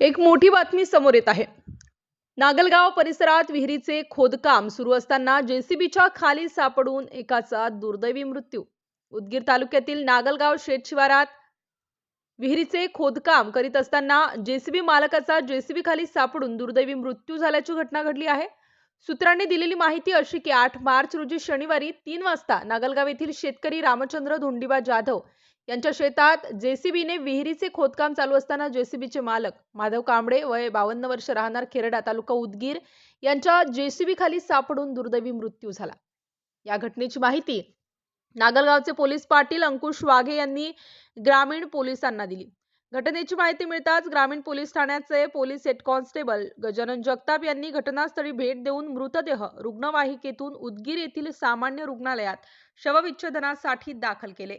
एक मोठी बातमी समोर येत आहे. नागलगाव परिसरात विहिरीचे खोदकाम सुरू असताना जेसीबीच्या खाली सापडून एकाचा दुर्दैवी मृत्यू. उदगीर तालुक्यातील नागलगाव शेत शिवारात विहिरीचे खोदकाम करीत असताना जेसीबी मालकाचा जेसीबी खाली सापडून दुर्दैवी मृत्यू झाल्याची घटना घडली आहे. सूत्रांनी दिलेली माहिती अशी की आठ मार्च रोजी शनिवारी तीन वाजता नागलगाव येथील शेतकरी रामचंद्र धोंडीबा जाधव यांच्या शेतात जेसीबीने विहिरीचे खोदकाम चालू असताना जेसीबीचे मालक माधव कांबळे वय बावन्न वर्ष राहणार खेरडा तालुका उदगीर यांच्या जेसीबी खाली सापडून दुर्दैवी मृत्यू झाला. या घटनेची माहिती नागलगावचे पोलीस पाटील अंकुश वाघे यांनी ग्रामीण पोलिसांना दिली. घटनेची माहिती मिळताच ग्रामीण पोलीस ठाण्याचे police head constable Gajanan Jagtap यांनी घटनास्थळी भेट देऊन मृतदेह रुग्णवाहिकेतून उदगीर येथील सामान्य रुग्णालयात शवविच्छेदनासाठी दाखल केले.